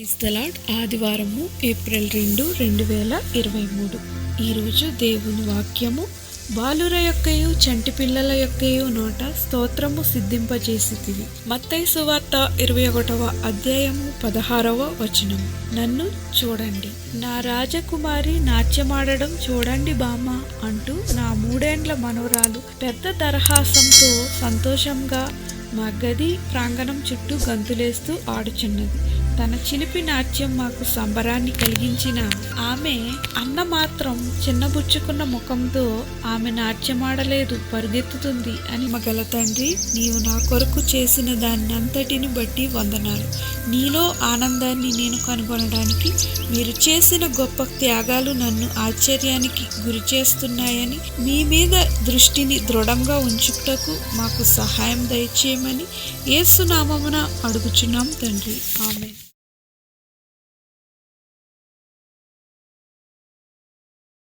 Praise ఆదివారము April రెండు రెండు వేల ఇరవై మూడు. ఈరోజు దేవుని వాక్యము. బాలుర యొక్కయు చంటి పిల్లల యొక్కయు నోట స్తోత్రము సిద్ధింపజేసితివి. మత్తై సువార్త ఇరవై ఒకటవ అధ్యాయము పదహారవ వచనం నన్ను చూడండి. నా రాజకుమారి నాట్యమాడడం చూడండి బామ్మ అంటూ నా మూడేండ్ల మనోరాలు పెద్ద దరహాసంతో సంతోషంగా మా గది ప్రాంగణం చుట్టూ గంతులేస్తూ ఆడుచున్నది. తన చిలిపి నాట్యం మాకు సంబరాన్ని కలిగించిన ఆమె అన్న మాత్రం చిన్నబుచ్చుకున్న ముఖంతో ఆమె నాట్యమాడలేదు పరుగెత్తుతుంది అని మగల తండ్రి నీవు నా కొరకు చేసిన దాన్నంతటిని బట్టి వందనాలు. నీలో ఆనందాన్ని నేను కనుగొనడానికి మీరు చేసిన గొప్ప త్యాగాలు నన్ను ఆశ్చర్యానికి గురి చేస్తున్నాయని మీ మీద దృష్టిని దృఢంగా ఉంచుటకు మాకు సహాయం దయచేయమని ఏసునామమున అడుగుచున్నాం తండ్రి. ఆమె